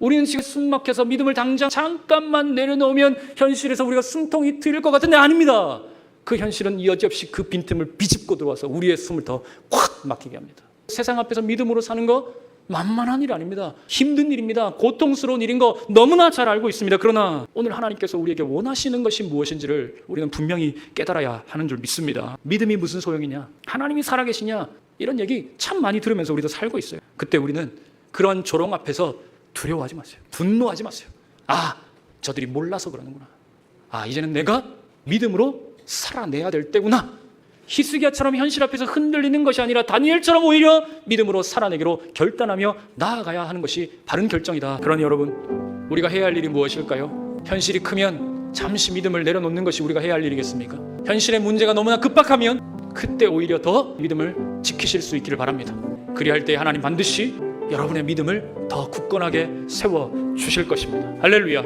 우리는 지금 숨 막혀서 믿음을 당장 잠깐만 내려놓으면 현실에서 우리가 숨통이 트일 것 같은데 아닙니다. 그 현실은 여지없이 그 빈틈을 비집고 들어와서 우리의 숨을 더확 막히게 합니다. 세상 앞에서 믿음으로 사는 거 만만한 일 아닙니다. 힘든 일입니다. 고통스러운 일인 거 너무나 잘 알고 있습니다. 그러나 오늘 하나님께서 우리에게 원하시는 것이 무엇인지를 우리는 분명히 깨달아야 하는 줄 믿습니다. 믿음이 무슨 소용이냐? 하나님이 살아계시냐? 이런 얘기 참 많이 들으면서 우리도 살고 있어요. 그때 우리는 그런 조롱 앞에서 두려워하지 마세요. 분노하지 마세요. 아, 저들이 몰라서 그러는구나. 아, 이제는 내가 믿음으로 살아내야 될 때구나. 히스기야처럼 현실 앞에서 흔들리는 것이 아니라 다니엘처럼 오히려 믿음으로 살아내기로 결단하며 나아가야 하는 것이 바른 결정이다. 그러니 여러분, 우리가 해야 할 일이 무엇일까요? 현실이 크면 잠시 믿음을 내려놓는 것이 우리가 해야 할 일이겠습니까? 현실의 문제가 너무나 급박하면 그때 오히려 더 믿음을 지키실 수 있기를 바랍니다. 그리할 때 하나님 반드시 여러분의 믿음을 더 굳건하게 세워 주실 것입니다. 할렐루야.